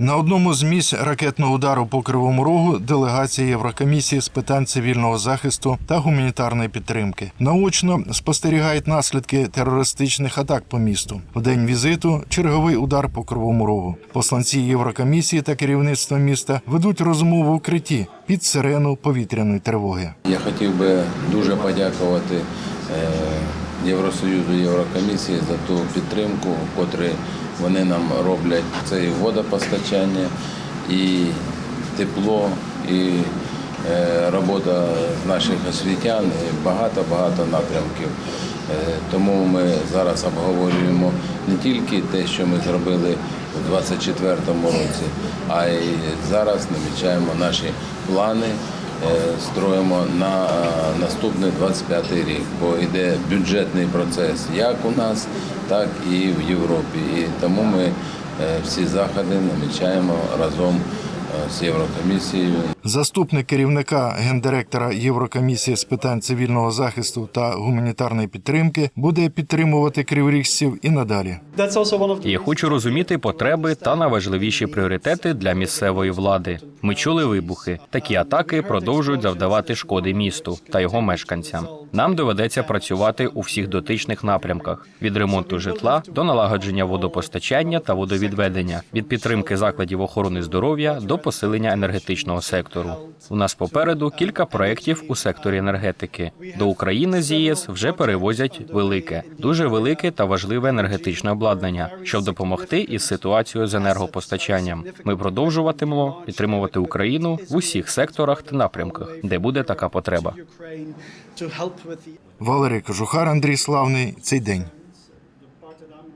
На одному з місць ракетного удару по Кривому Рогу делегація Єврокомісії з питань цивільного захисту та гуманітарної підтримки наочно спостерігають наслідки терористичних атак по місту. В день візиту черговий удар по Кривому Рогу. Посланці Єврокомісії та керівництво міста ведуть розмову в укритті під сирену повітряної тривоги. Я хотів би дуже подякувати е, Євросоюзу Єврокомісії за ту підтримку, котру вони нам роблять. Це і водопостачання, і тепло, і е, робота наших освітян, і багато-багато напрямків. Е, Тому ми зараз обговорюємо не тільки те, що ми зробили у 2024 році, а й зараз намічаємо наші плани е, строїмо на наступний 25 рік, бо йде бюджетний процес як у нас, так і в Європі. І тому ми е, всі заходи намічаємо разом з Єврокомісією. Заступник керівника гендиректора Єврокомісії з питань цивільного захисту та гуманітарної підтримки буде підтримувати криворіжців і надалі. Я хочу розуміти потреби та найважливіші пріоритети для місцевої влади. Ми чули вибухи. Такі атаки продовжують завдавати шкоди місту та його мешканцям. Нам доведеться працювати у всіх дотичних напрямках: від ремонту житла до налагодження водопостачання та водовідведення, від підтримки закладів охорони здоров'я до посилення енергетичного сектору. У нас попереду кілька проєктів у секторі енергетики. До України з ЄС вже перевозять велике, дуже велике та важливе енергетичне обладнання, щоб допомогти із ситуацією з енергопостачанням. Ми продовжуватимемо підтримувати Україну в усіх секторах та напрямках, де буде така потреба. Валерій Кожухар, Андрій Славний. Цей день.